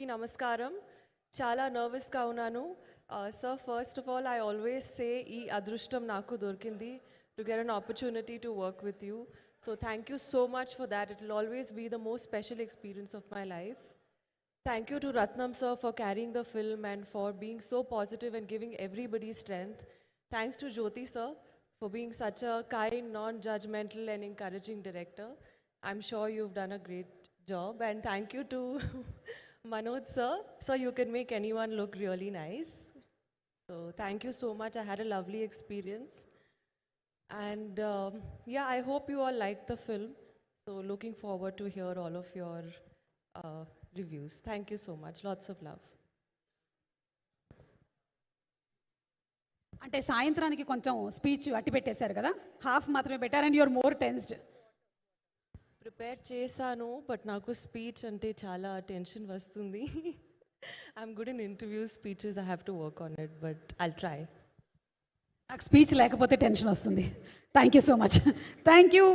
కి నమస్కారం చాలా నర్వస్గా ఉన్నాను sir first of all I always say ఈ అదృష్టం నాకు దొరికింది to get an opportunity to work with you so thank you so much for that it will always be the most special experience of my life Thank you to Ratnam sir for carrying the film and for being so positive and giving everybody strength. Thanks to Jyoti sir for being such a kind, non-judgmental and encouraging director. I'm sure you've done a great job. And thank you to Manoj sir. So you can make anyone look really nice. So thank you so much. I had a lovely experience. And um, yeah, I hope you all liked the film. So looking forward to hear all of your uh, reviews. Thank you so much. Lots of love. అంటే సాయంత్రానికి కొంచెం speech అట్టి పెట్టేశారు కదా half మాత్రమే పెట్టారు and your more tensed prepare చేశాను but నాకు స్పీచ్ అంటే చాలా టెన్షన్ వస్తుంది. I'm good in interview speeches I have to work on it but I'll try నాకు స్పీచ్ లేకపోతే టెన్షన్ వస్తుంది. Thank you so much thank you